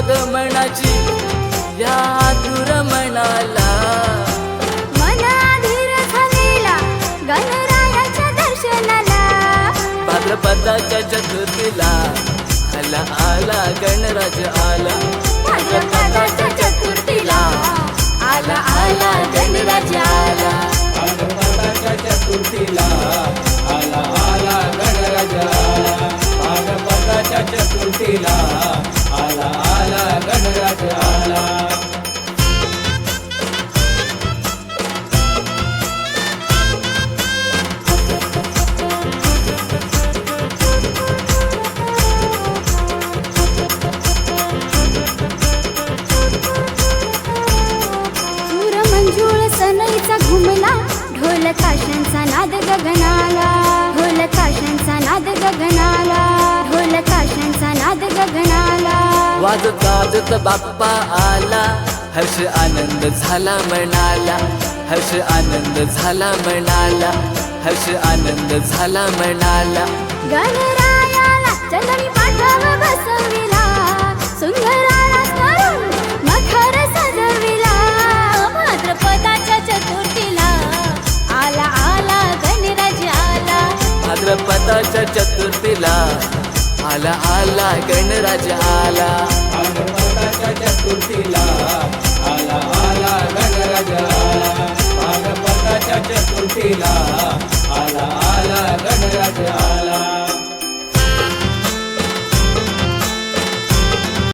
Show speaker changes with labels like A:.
A: आगमनाची या आतुर मनाला भाद्रपदाच्या चतुर्थीला आला आला गणराज आला.
B: भाद्रपदाच्या आला. आला सनईचा घुमला ढोल काशांचा नाद गगनाला. ढोल काशांचा नाद गगनाला ढोल काशांचा नाद गगनाला.
A: वाजत गाजत बाप्पा आला. हर्ष आनंद झाला मनाला हर्ष आनंद झाला मनाला हर्ष आनंद झाला मनाला
B: गणरायाला चलनी पाठाव बसविला. सुंदराला करून मखर सजविला. भाद्रपदाच्या चतुर्थीला आला आला गणराज आला.
A: भाद्रपदाच्या चतुर्थीला आला आला गणराज आला. चतुर्थीला आला आला गणराज आला चतुर्थीला आला आला गणराज आला.